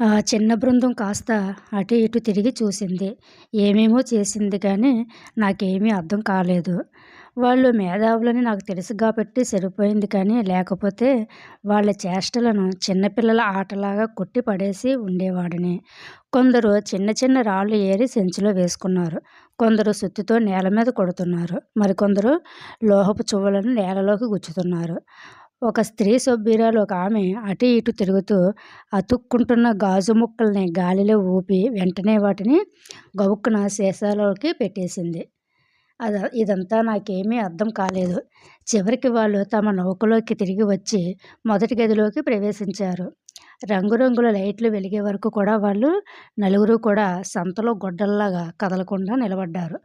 ఆ చిన్న బృందం కాస్త అటు ఇటు తిరిగి చూసింది. ఏమేమో చేసింది కానీ నాకేమీ అర్థం కాలేదు. వాళ్ళు మేధావులని నాకు తెలుసు కాబట్టి సరిపోయింది కానీ లేకపోతే వాళ్ళ చేష్టలను చిన్నపిల్లల ఆటలాగా కొట్టి పడేసి ఉండేవాడిని. కొందరు చిన్న చిన్న రాళ్ళు ఏరి సంచిలో వేసుకున్నారు. కొందరు సుత్తితో నేల మీద కొడుతున్నారు. మరికొందరు లోహపు చువ్వలను నేలలోకి గుచ్చుతున్నారు. ఒక స్త్రీ సభ్యురాలు ఒకామె అటు ఇటు తిరుగుతూ అతుక్కుంటున్న గాజు ముక్కల్ని గాలిలో ఊపి వెంటనే వాటిని గబుక్కున సీసాలోకి పెట్టేసింది. అద ఇదంతా నాకేమీ అర్థం కాలేదు. చివరికి వాళ్ళు తమ నౌకలోకి తిరిగి వచ్చి మొదటి గదిలోకి ప్రవేశించారు. రంగురంగుల లైట్లు వెలిగే వరకు కూడా వాళ్ళు నలుగురు కూడా సంతలో గొడ్డల్లాగా కదలకుండా నిలబడ్డారు.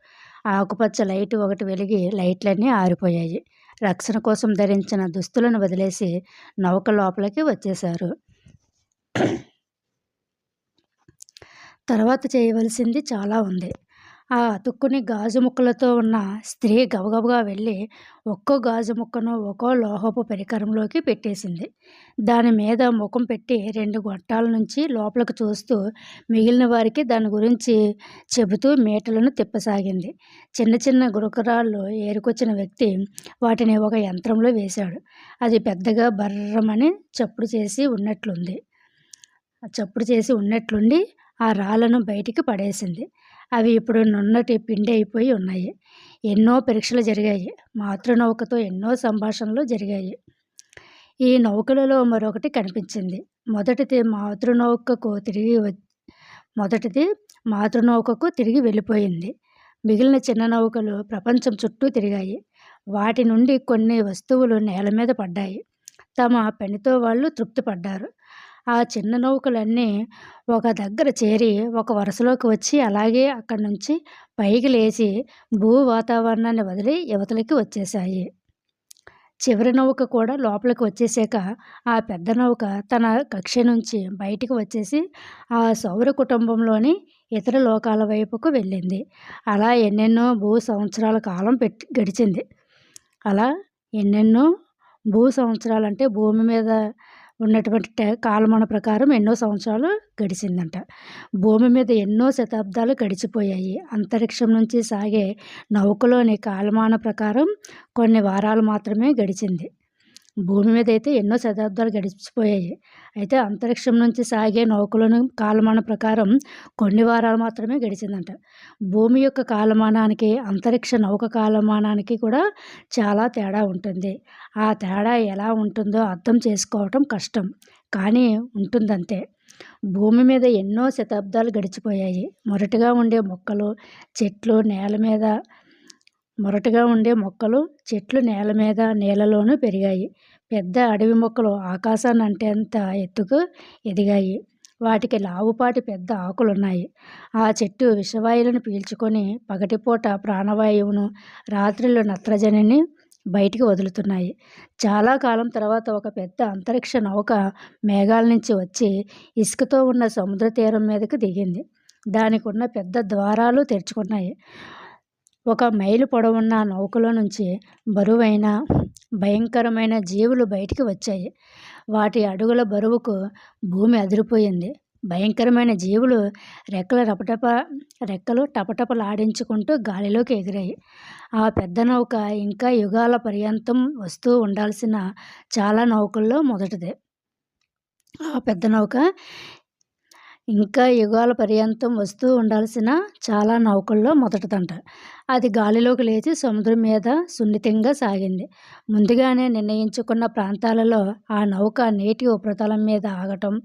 ఆకుపచ్చ లైట్ ఒకటి వెలిగి లైట్లన్నీ ఆరిపోయాయి. రక్షణ కోసం ధరించిన దుస్తులను వదిలేసి నౌక లోపలికి వచ్చేశారు. తర్వాత చేయవలసింది చాలా ఉంది. ఆ అతుక్కుని గాజు ముక్కలతో ఉన్న స్త్రీ గబగబగా వెళ్ళి ఒక్కో గాజు ముక్కను ఒక్కో లోహపు పరికరంలోకి పెట్టేసింది. దాని మీద ముఖం పెట్టి రెండు గొట్టాల నుంచి లోపలికి చూస్తూ మిగిలిన వారికి దాని గురించి చెబుతూ మీటలను తిప్పసాగింది. చిన్న చిన్న గురకరాళ్ళు ఏరుకొచ్చిన వ్యక్తి వాటిని ఒక యంత్రంలో వేశాడు. అది పెద్దగా బర్రమని చప్పుడు చేసి ఉన్నట్లుంది. చప్పుడు చేసి ఉన్నట్లుండి ఆ రాళ్ళను బయటికి పడేసింది. అవి ఇప్పుడు నున్నటి పిండి అయిపోయి ఉన్నాయి. ఎన్నో పరీక్షలు జరిగాయి. మాతృనౌకతో ఎన్నో సంభాషణలు జరిగాయి. ఈ నౌకలలో మరొకటి కనిపించింది. మొదటిది మాతృనౌకకు తిరిగి వ మొదటిది మాతృనౌకకు తిరిగి వెళ్ళిపోయింది. మిగిలిన చిన్న నౌకలు ప్రపంచం చుట్టూ తిరిగాయి. వాటి నుండి కొన్ని వస్తువులు నేల మీద పడ్డాయి. తమ పనితో వాళ్ళు తృప్తి పడ్డారు. ఆ చిన్న నౌకలన్నీ ఒక దగ్గర చేరి ఒక వరుసలోకి వచ్చి అలాగే అక్కడి నుంచి పైకి లేచి భూ వాతావరణాన్ని వదిలి యువతలకి వచ్చేశాయి. చివరి నౌక కూడా లోపలికి వచ్చేసాక ఆ పెద్ద నౌక తన కక్ష్య నుంచి బయటికి వచ్చేసి ఆ సౌర కుటుంబంలోని ఇతర లోకాల వైపుకు వెళ్ళింది. అలా ఎన్నెన్నో భూ సంవత్సరాల కాలం పెట్టి గడిచింది. అలా ఎన్నెన్నో భూ సంవత్సరాలంటే భూమి మీద ఉన్నటువంటి కాలమాన ప్రకారం ఎన్నో సంవత్సరాలు గడిచిందంట. భూమి మీద ఎన్నో శతాబ్దాలు గడిచిపోయాయి. అంతరిక్షం నుంచి సాగే నౌకలోని కాలమాన ప్రకారం కొన్ని వారాలు మాత్రమే గడిచింది. భూమి మీద అయితే ఎన్నో శతాబ్దాలు గడిచిపోయాయి. అయితే అంతరిక్షం నుంచి సాగే నౌకలోని కాలమాన ప్రకారం కొన్ని వారాలు మాత్రమే గడిచిందంట. భూమి యొక్క కాలమానానికి, అంతరిక్ష నౌక కాలమానానికి కూడా చాలా తేడా ఉంటుంది. ఆ తేడా ఎలా ఉంటుందో అర్థం చేసుకోవటం కష్టం. కానీ ఉంటుందంతే. భూమి మీద ఎన్నో శతాబ్దాలు గడిచిపోయాయి. మొరటుగా ఉండే మొక్కలు, చెట్లు నేల మీద మొరటుగా ఉండే మొక్కలు, చెట్లు నేల మీద, నీళ్ళలోనూ పెరిగాయి. పెద్ద అడవి మొక్కలు ఆకాశాన్నంటేంత ఎత్తుకు ఎదిగాయి. వాటికి లావుపాటి పెద్ద ఆకులున్నాయి. ఆ చెట్టు విషవాయువులను పీల్చుకొని పగటిపూట ప్రాణవాయువును, రాత్రిలో నత్రజనిని బయటికి వదులుతున్నాయి. చాలా కాలం తర్వాత ఒక పెద్ద అంతరిక్ష నౌక మేఘాల నుంచి వచ్చి ఇసుకతో ఉన్న సముద్ర తీరం మీదకు దిగింది. దానికున్న పెద్ద ద్వారాలు తెరుచుకున్నాయి. ఒక మైలు పొడవున్న నౌకలో నుంచి బరువైన, భయంకరమైన జీవులు బయటికి వచ్చాయి. వాటి అడుగుల బరువుకు భూమి అదిరిపోయింది. భయంకరమైన జీవులు రెక్కలు రపటప రెక్కలు టపటపలాడించుకుంటూ గాలిలోకి ఎగిరాయి. ఆ పెద్ద నౌక ఇంకా యుగాల పర్యంతం వస్తూ ఉండాల్సిన చాలా నౌకల్లో మొదటిది. ఆ పెద్ద నౌక ఇంకా యుగాల పర్యంతం వస్తూ ఉండాల్సిన చాలా నౌకల్లో మొదటిదంట. అది గాలిలోకి లేచి సముద్రం మీద సున్నితంగా సాగింది. ముందుగానే నిర్ణయించుకున్న ప్రాంతాలలో ఆ నౌక నేటి ఉపరితలం మీద ఆగటం,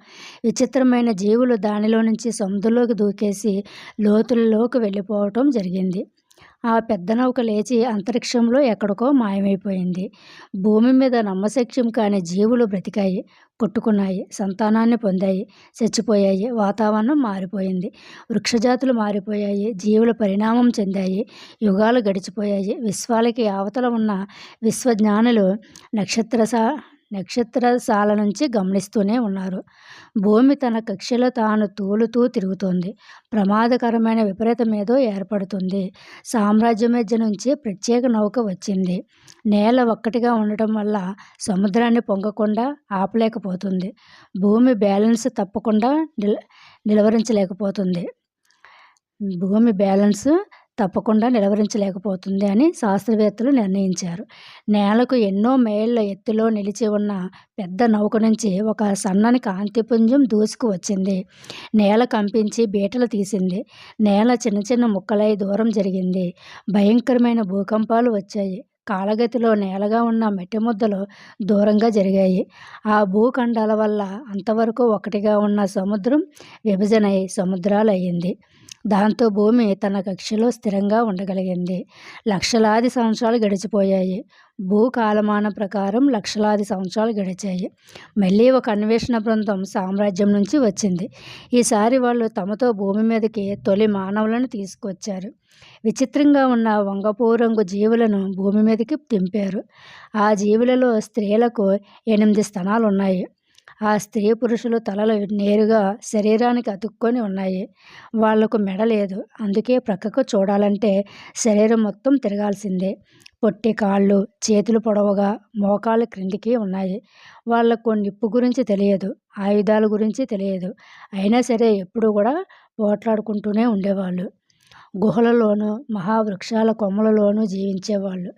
విచిత్రమైన జీవులు దానిలో నుంచి సముద్రంలోకి దూకేసి లోతుల్లోకి వెళ్ళిపోవటం జరిగింది. ఆ పెద్ద నౌక లేచి అంతరిక్షంలో ఎక్కడికో మాయమైపోయింది. భూమి మీద నమ్మశక్యం కాని జీవులు బ్రతికాయి, కొట్టుకున్నాయి, సంతానాన్ని పొందాయి, చచ్చిపోయాయి. వాతావరణం మారిపోయింది. వృక్షజాతులు మారిపోయాయి. జీవుల పరిణామం చెందాయి. యుగాలు గడిచిపోయాయి. విశ్వాలకి అవతల ఉన్న విశ్వజ్ఞానులు నక్షత్రసా నక్షత్రశాల నుంచి గమనిస్తూనే ఉన్నారు. భూమి తన కక్ష్యలో తాను తూలుతూ తిరుగుతోంది. ప్రమాదకరమైన విపరీతం ఏదో ఏర్పడుతుంది. సామ్రాజ్య మధ్య నుంచి ప్రత్యేక నౌక వచ్చింది. నేల ఒక్కటిగా ఉండటం వల్ల సముద్రాన్ని పొంగకుండా ఆపలేకపోతుంది భూమి బ్యాలెన్స్ తప్పకుండా నిల నిలవరించలేకపోతుంది భూమి బ్యాలెన్స్ తప్పకుండా నిలవరించలేకపోతుంది అని శాస్త్రవేత్తలు నిర్ణయించారు. నేలకు ఎన్నో మైళ్ళ ఎత్తులో నిలిచి ఉన్న పెద్ద నౌక నుంచి ఒక సన్నని కాంతిపుంజం దూసుకు వచ్చింది. నేల కంపించి బీటలు తీసింది. నేల చిన్న చిన్న ముక్కలై దూరం జరిగింది. భయంకరమైన భూకంపాలు వచ్చాయి. కాలగతిలో నేలగా ఉన్న మెట్టి ముద్దలు దూరంగా జరిగాయి. ఆ భూఖండాల వల్ల అంతవరకు ఒకటిగా ఉన్న సముద్రం విభజనై సముద్రాలు అయ్యింది దాంతో భూమి తన కక్షలో స్థిరంగా ఉండగలిగింది. లక్షలాది సంవత్సరాలు గడిచిపోయాయి. భూకాలమాన ప్రకారం లక్షలాది సంవత్సరాలు గడిచాయి. మళ్ళీ ఒక అన్వేషణ బృందం సామ్రాజ్యం నుంచి వచ్చింది. ఈసారి వాళ్ళు తమతో భూమి మీదకి తొలి మానవులను తీసుకొచ్చారు. విచిత్రంగా ఉన్న వంగపూరంగు జీవులను భూమి మీదకి దింపారు. ఆ జీవులలో స్త్రీలకు ఎనిమిది స్థనాలు ఉన్నాయి ఆ స్త్రీ పురుషులు తలలు నేరుగా శరీరానికి అతుక్కొని ఉన్నాయి. వాళ్ళకు మెడ లేదు. అందుకే ప్రక్కకు చూడాలంటే శరీరం మొత్తం తిరగాల్సిందే. పొట్టి కాళ్ళు చేతులు పొడవుగా మోకాలు క్రిందికి ఉన్నాయి. వాళ్ళకు నిప్పు గురించి తెలియదు. ఆయుధాల గురించి తెలియదు. అయినా సరే ఎప్పుడు కూడా పోట్లాడుకుంటూనే ఉండేవాళ్ళు. గుహలలోనూ మహావృక్షాల కొమ్మలలోనూ జీవించేవాళ్ళు.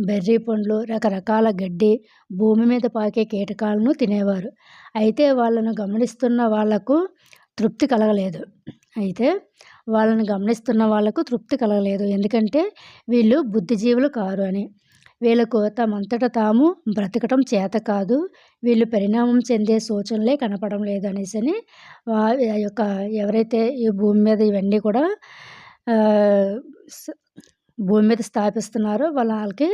బెర్రీ పండ్లు రకరకాల గడ్డి భూమి మీద పాకే కీటకాలను తినేవారు. అయితే వాళ్ళను గమనిస్తున్న వాళ్ళకు తృప్తి కలగలేదు. అయితే వాళ్ళని గమనిస్తున్న వాళ్ళకు తృప్తి కలగలేదు. ఎందుకంటే వీళ్ళు బుద్ధిజీవులు కారు అని. వీళ్ళకు తమంతట తాము బ్రతకటం చేత కాదు. వీళ్ళు పరిణామం చెందే సూచనలే కనపడం లేదు అనేసి అని ఆ యొక్క ఎవరైతే ఈ భూమి మీద ఇవన్నీ కూడా భూమి మీద స్థాపిస్తున్నారు. వాళ్ళకి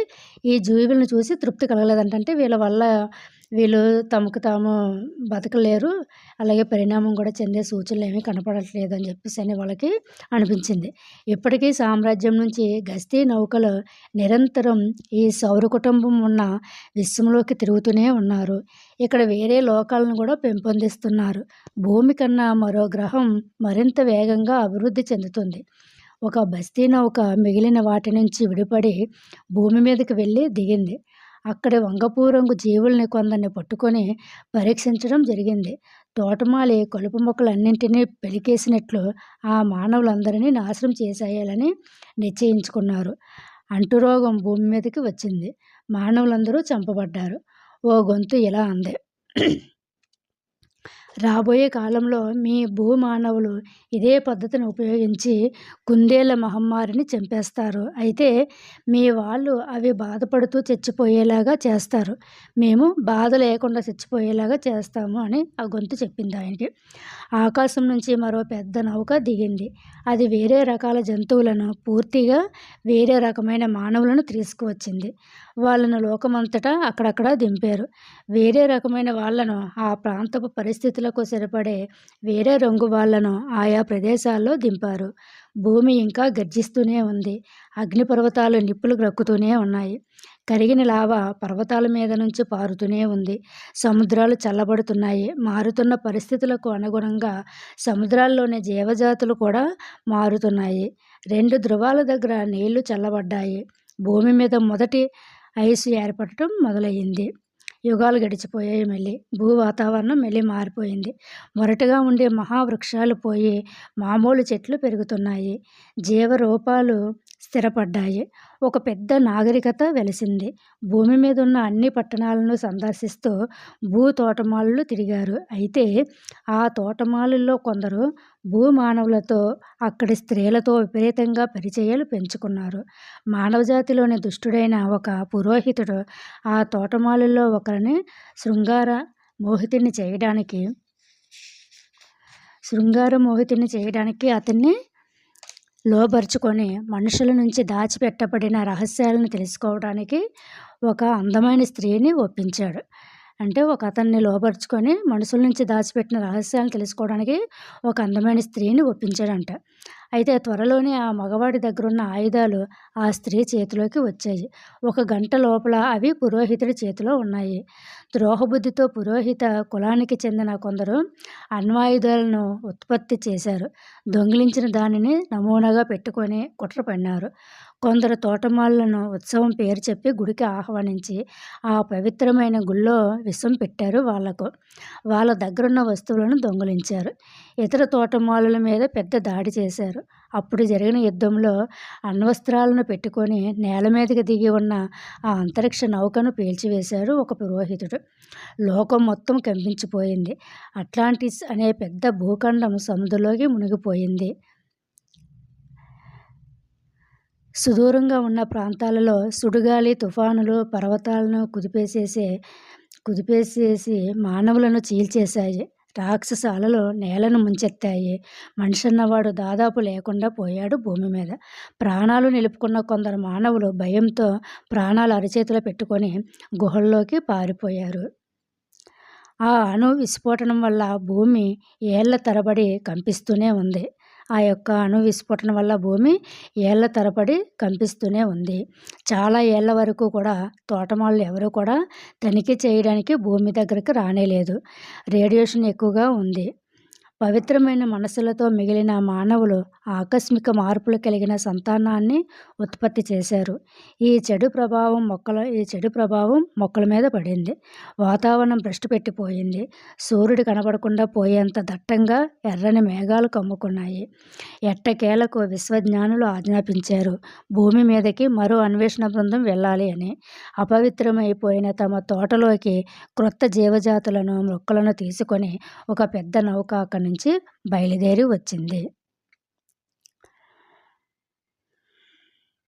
ఈ జీవులను చూసి తృప్తి కలగలేదంటే వీళ్ళ వల్ల వీళ్ళు తమకు తాము బతకలేరు. అలాగే పరిణామం కూడా చెందే సూచనలు ఏమీ కనపడట్లేదు అని చెప్పేసి అని వాళ్ళకి అనిపించింది. ఇప్పటికీ సామ్రాజ్యం నుంచి గస్తీ నౌకలు నిరంతరం ఈ సౌర కుటుంబం ఉన్న విశ్వంలోకి తిరుగుతూనే ఉన్నారు. ఇక్కడ వేరే లోకాలను కూడా పెంపొందిస్తున్నారు. భూమి కన్నా మరో గ్రహం మరింత వేగంగా అభివృద్ధి చెందుతుంది. ఒక బస్తీ నౌక మిగిలిన వాటి నుంచి విడిపడి భూమి మీదకి వెళ్ళి దిగింది. అక్కడ వంగపూ రంగు జీవుల్ని కొందరిని పట్టుకొని పరీక్షించడం జరిగింది. తోటమాలి కలుపు మొక్కలన్నింటినీ పెలికేసినట్లు ఆ మానవులందరినీ నాశనం చేసేయాలని నిశ్చయించుకున్నారు. అంటురోగం భూమి మీదకి వచ్చింది. మానవులందరూ చంపబడ్డారు. ఓ గొంతు ఇలా అంది. రాబోయే కాలంలో మీ భూమానవులు ఇదే పద్ధతిని ఉపయోగించి కుందేళ్ళ మహమ్మారిని చంపేస్తారు. అయితే మీ వాళ్ళు అవి బాధపడుతూ చచ్చిపోయేలాగా చేస్తారు. మేము బాధ లేకుండా చచ్చిపోయేలాగా చేస్తాము అని ఆ గొంతు చెప్పింది ఆయనకి. ఆకాశం నుంచి మరో పెద్ద నౌక దిగింది. అది వేరే రకాల జంతువులను పూర్తిగా వేరే రకమైన మానవులను తీసుకువచ్చింది. వాళ్ళను లోకమంతటా అక్కడక్కడ దింపారు. వేరే రకమైన వాళ్ళను ఆ ప్రాంతపు పరిస్థితులకు సరిపడే వేరే రంగు వాళ్ళను ఆయా ప్రదేశాల్లో దింపారు. భూమి ఇంకా గర్జిస్తూనే ఉంది. అగ్నిపర్వతాలు నిప్పులు గ్రక్కుతూనే ఉన్నాయి. కరిగిన లావ పర్వతాల మీద నుంచి పారుతూనే ఉంది. సముద్రాలు చల్లబడుతున్నాయి. మారుతున్న పరిస్థితులకు అనుగుణంగా సముద్రాల్లోని జీవజాతులు కూడా మారుతున్నాయి. రెండు ధృవాల దగ్గర నీళ్ళు చల్లబడ్డాయి. భూమి మీద మొదటి ఐస్ ఏర్పడటం మొదలయ్యింది. యుగాలు గడిచిపోయాయి మళ్ళీ. భూ వాతావరణం మళ్ళీ మారిపోయింది. మొరటుగా ఉండే మహావృక్షాలు పోయి మామూలు చెట్లు పెరుగుతున్నాయి. జీవరూపాలు స్థిరపడ్డాయి. ఒక పెద్ద నాగరికత వెలిసింది. భూమి మీద ఉన్న అన్ని పట్టణాలను సందర్శిస్తూ భూ తోటమాలులు తిరిగారు. అయితే ఆ తోటమాలుల్లో కొందరు భూమానవులతో అక్కడి స్త్రీలతో విపరీతంగా పరిచయాలు పెంచుకున్నారు. మానవజాతిలోని దుష్టుడైన ఒక పురోహితుడు ఆ తోటమాలుల్లో ఒకరిని శృంగార మోహితుని చేయడానికి శృంగార మోహితుని చేయడానికి అతన్ని లోబరుచుకొని మనుషుల నుంచి దాచిపెట్టబడిన రహస్యాలను తెలుసుకోవడానికి ఒక అందమైన స్త్రీని ఒప్పించాడు. అంటే ఒక అతన్ని లోపరుచుకొని మనుషుల నుంచి దాచిపెట్టిన రహస్యాలను తెలుసుకోవడానికి ఒక అందమైన స్త్రీని ఒప్పించాడంట. అయితే త్వరలోనే ఆ మగవాడి దగ్గరున్న ఆయుధాలు ఆ స్త్రీ చేతిలోకి వచ్చాయి. ఒక గంట లోపల అవి పురోహితుడి చేతిలో ఉన్నాయి. ద్రోహబుద్ధితో పురోహిత కులానికి చెందిన కొందరు అణ్వాయుధాలను ఉత్పత్తి చేశారు. దొంగిలించిన దానిని నమూనాగా పెట్టుకొని కుట్ర పడినారు కొందరు తోటమాలను ఉత్సవం పేరు చెప్పి గుడికి ఆహ్వానించి ఆ పవిత్రమైన గుళ్ళో విషం పెట్టారు వాళ్ళకు. వాళ్ళ దగ్గరున్న వస్తువులను దొంగిలించారు. ఇతర తోటమాలుల మీద పెద్ద దాడి చేశారు. అప్పుడు జరిగిన యుద్ధంలో అణ్వస్త్రాలను పెట్టుకొని నేల మీదకి దిగి ఉన్న ఆ అంతరిక్ష నౌకను పేల్చివేశారు ఒక పురోహితుడు. లోకం మొత్తం కంపించిపోయింది. అట్లాంటిస్ అనే పెద్ద భూఖండం సముద్రంలోకి మునిగిపోయింది. సుదూరంగా ఉన్న ప్రాంతాలలో సుడుగాలి తుఫానులు పర్వతాలను కుదిపేసేసే కుదిపేసేసి మానవులను చీల్చేశాయి. రాక్షస అలలు నేలను ముంచెత్తాయి. మనిషన్నవాడు దాదాపు లేకుండా పోయాడు భూమి మీద. ప్రాణాలు నిలుపుకున్న కొందరు మానవులు భయంతో ప్రాణాలు అరచేతిలో పెట్టుకొని గుహల్లోకి పారిపోయారు. ఆ అణు విస్ఫోటనం వల్ల భూమి ఏళ్ళ తరబడి కంపిస్తూనే ఉంది. ఆ యొక్క అణు విస్ఫోటన వల్ల భూమి ఏళ్ళ తరబడి కంపిస్తూనే ఉంది. చాలా ఏళ్ళ వరకు కూడా తోటమాళ్ళు ఎవరు కూడా తనిఖీ చేయడానికి భూమి దగ్గరికి రానేలేదు. రేడియేషన్ ఎక్కువగా ఉంది. పవిత్రమైన మనసులతో మిగిలిన మానవులు ఆకస్మిక మార్పులు కలిగిన సంతానాన్ని ఉత్పత్తి చేశారు. ఈ చెడు ప్రభావం మొక్కల ఈ చెడు ప్రభావం మొక్కల మీద పడింది. వాతావరణం భ్రష్టు పెట్టిపోయింది. సూర్యుడు కనబడకుండా పోయేంత దట్టంగా ఎర్రని మేఘాలు కమ్ముకున్నాయి. ఎట్టకేలకు విశ్వజ్ఞానులు ఆజ్ఞాపించారు. భూమి మీదకి మరో అన్వేషణ బృందం వెళ్ళాలి అని. అపవిత్రమైపోయిన తమ తోటలోకి క్రొత్త జీవజాతులను మొక్కలను తీసుకొని ఒక పెద్ద నౌక నుంచి బయలుదేరి వచ్చింది.